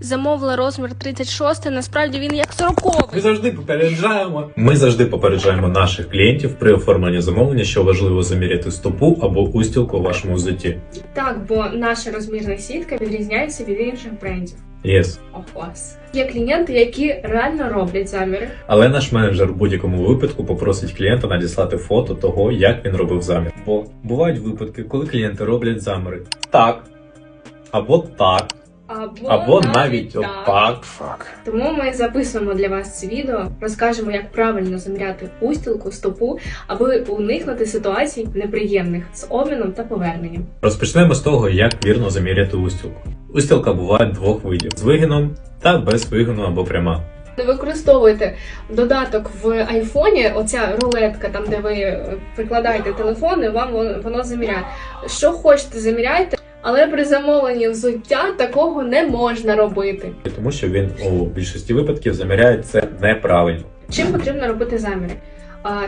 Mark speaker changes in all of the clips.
Speaker 1: Замовила розмір 36, насправді він як 40.
Speaker 2: Ми завжди попереджаємо. Ми завжди попереджаємо наших клієнтів при оформленні замовлення, що важливо заміряти стопу або устілку у вашому взутті.
Speaker 1: Так, бо наша розмірна сітка відрізняється від інших брендів.
Speaker 2: Yes.
Speaker 1: Є клієнти, які реально роблять заміри.
Speaker 2: Але наш менеджер в будь-якому випадку попросить клієнта надіслати фото того, як він робив замір. Бо бувають випадки, коли клієнти роблять заміри так, або так,
Speaker 1: Або,
Speaker 2: або навіть отак.
Speaker 1: Тому ми записуємо для вас це відео, розкажемо, як правильно заміряти устілку, стопу, аби уникнути ситуацій неприємних з обміном та поверненням.
Speaker 2: Розпочнемо з того, як вірно заміряти устілку. Устілка буває двох видів: з вигином та без вигину або пряма.
Speaker 1: Не використовуйте додаток в айфоні, оця рулетка, там де ви е, прикладаєте телефон, і вам воно заміряє. Що хочете, заміряйте, але при замовленні взуття такого не можна робити.
Speaker 2: Тому що він у більшості випадків заміряє це неправильно.
Speaker 1: Чим потрібно робити заміри?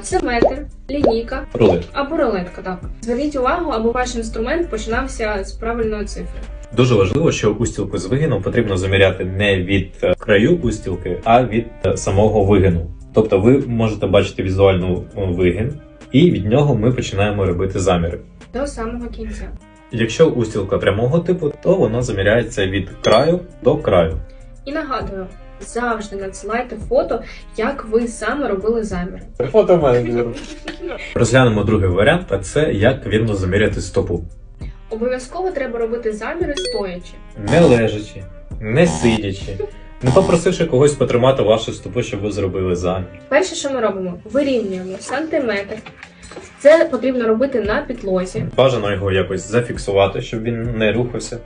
Speaker 1: Це метр, лінійка
Speaker 2: Рулет.
Speaker 1: або рулетка. Так зверніть увагу, аби ваш інструмент починався з правильної цифри.
Speaker 2: Дуже важливо, що устілку з вигином потрібно заміряти не від е, краю устілки, а від е, самого вигину. Тобто ви можете бачити візуально е, вигин, і від нього ми починаємо робити заміри.
Speaker 1: До самого кінця.
Speaker 2: Якщо устілка прямого типу, то вона заміряється від краю до краю.
Speaker 1: І нагадую, завжди надсилайте фото, як ви саме робили заміри.
Speaker 2: Фото менеджеру. Розглянемо другий варіант, а це як вірно заміряти стопу.
Speaker 1: Обов'язково треба робити заміри стоячи.
Speaker 2: Не лежачи, не сидячи, не попросивши когось потримати вашу стопу, щоб ви зробили замір.
Speaker 1: Перше, що ми робимо, вирівнюємо сантиметр. Це потрібно робити на підлозі.
Speaker 2: Бажано його якось зафіксувати, щоб він не рухався.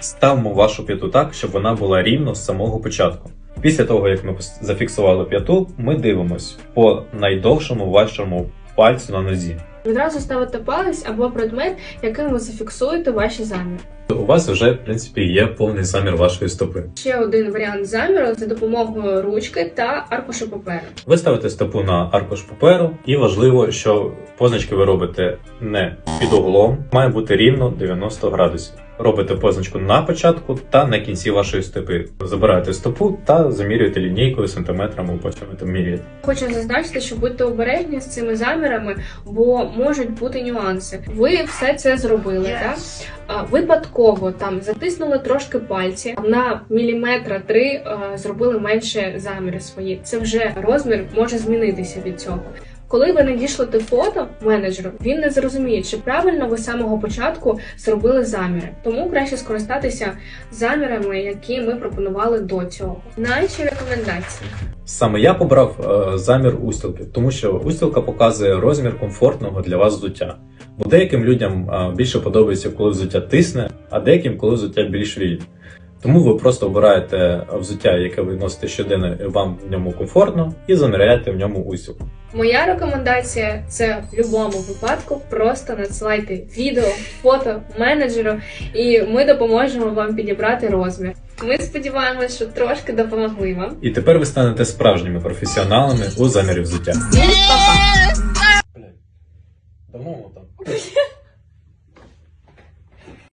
Speaker 2: Ставимо вашу п'яту так, щоб вона була рівно з самого початку. Після того, як ми зафіксували п'яту, ми дивимось по найдовшому вашому пальцю на нозі.
Speaker 1: Відразу ставите палець або предмет, яким ви зафіксуєте ваші заміри.
Speaker 2: У вас вже, в принципі, є повний замір вашої стопи.
Speaker 1: Ще один варіант заміру за допомогою ручки та аркушу паперу.
Speaker 2: Ви ставите стопу на аркуш паперу, і важливо, що позначки ви робите не під углом, має бути рівно 90 градусів. Робите позначку на початку та на кінці вашої стопи. Забираєте стопу та замірюєте лінійкою сантиметрами, потім ви там міряєте.
Speaker 1: Хочу зазначити, що будьте обережні з цими замірами, бо можуть бути нюанси. Ви все це зробили, так? А, Випадково там затиснули трошки пальці на міліметра три е, зробили менше заміри свої. Це вже розмір може змінитися від цього. Коли ви надішлете фото менеджеру, він не зрозуміє, чи правильно ви з самого початку зробили заміри. Тому краще скористатися замірами, які ми пропонували до цього. Наші рекомендації.
Speaker 2: Саме я побрав е, замір устілки, тому що устілка показує розмір комфортного для вас взуття. Бо деяким людям е, більше подобається, коли взуття тисне, а деяким, коли взуття більш вільне. Тому ви просто обираєте взуття, яке ви носите щоденно, і вам в ньому комфортно, і заміряєте в ньому устілку.
Speaker 1: Моя рекомендація це в будь-якому випадку просто надсилайте відео, фото менеджеру, і ми допоможемо вам підібрати розмір. Ми сподіваємося, що трошки допомогли вам.
Speaker 2: І тепер ви станете справжніми професіоналами у замірі взуття. Давно там.